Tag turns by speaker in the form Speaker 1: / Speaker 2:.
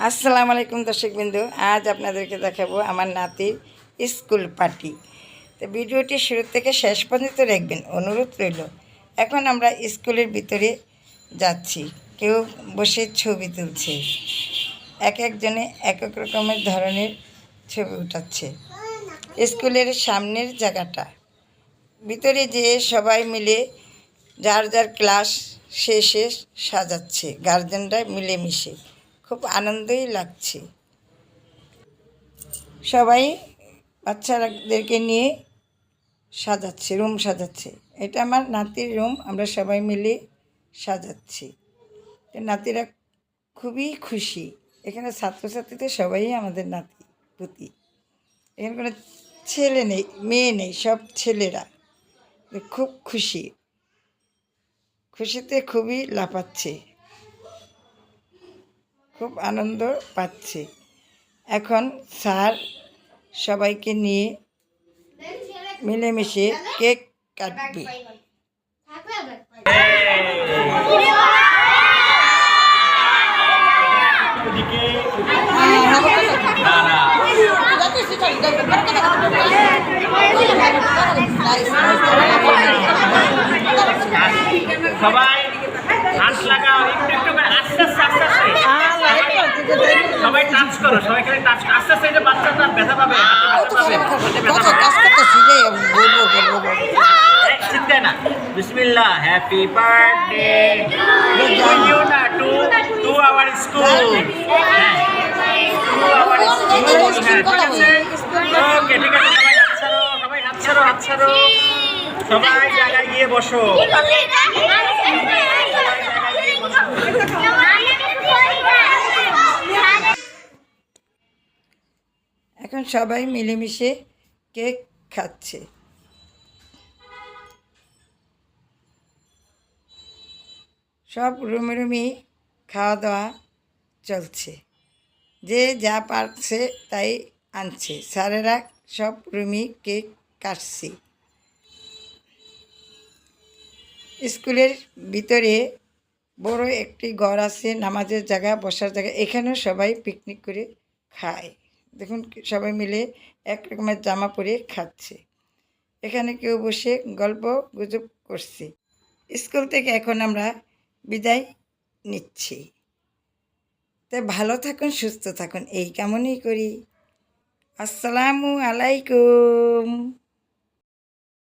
Speaker 1: আসসালামু আলাইকুম দর্শকবিন্দু, আজ আপনাদেরকে দেখাবো আমার নাতির স্কুল পার্টি। তো ভিডিওটি শুরু থেকে শেষ পর্যন্ত দেখবেন, অনুরোধ রইল। এখন আমরা স্কুলের ভিতরে যাচ্ছি। কেউ বসে ছবি তুলছে। এক একজনে এক এক রকমের ধরনের ছবি উঠাচ্ছে। স্কুলের সামনের জায়গাটা। ভিতরে যে সবাই মিলে যার যার ক্লাস শেষে সাজাচ্ছে। গার্জেনরা মিলেমিশে। খুব আনন্দই লাগছে। সবাই বাচ্চাদেরকে নিয়ে সাজাচ্ছে, রুম সাজাচ্ছে। এটা আমার নাতির রুম, আমরা সবাই মিলে সাজাচ্ছি। নাতিরা খুবই খুশি। এখানে ছাত্রছাত্রীদের সবাই আমাদের নাতি, পুতি। এখানে কোনো ছেলে নেই, মেয়ে নেই, সব ছেলেরা। খুব খুশি। খুশিতে খুবই লাফাচ্ছে। খুব আনন্দ পাচ্ছি। এখন স্যার সবাইকে নিয়ে মিলেমিশে কেক কাটবে।
Speaker 2: সবাই হাত লাগাও একটু একটু করে আস্তে আস্তে আস্তে আস্তে। সবাই টাচ করো সবাই খালি টাচ আস্তে আস্তে যে বাচ্চা ব্যথা পাবে চিন্তা না। বিসমিল্লাহ হ্যাপি বার্থডে ইউ না to to our school to our school হ্যাঁ ঠিক আছে ওকে ঠিক আছে সবাই হাত ছাড়ো সবাই হাত ছাড়ো হাত ছাড়ো। সবাই জায়গায় গিয়ে বসো।
Speaker 1: এখন সবাই মিলেমিশে কেক খাচ্ছে। সব রুমে রুমি খাওয়া দাওয়া চলছে। যে যা পারছে তাই আনছে। স্যারেরা সব রুমি কেক কাটছে। স্কুলের ভিতরে বড় একটি ঘর আছে, নামাজের জায়গা, বসার জায়গা। এখানেও সবাই পিকনিক করে খায়। দেখুন, সবাই মিলে এক রকমের জামা পরে খাচ্ছে। এখানে কেউ বসে গল্প গুজব করছে। স্কুল থেকে এখন আমরা বিদায় নিচ্ছি। তো ভালো থাকুন, সুস্থ থাকুন। এই কেমনই করি। আসসালামু আলাইকুম।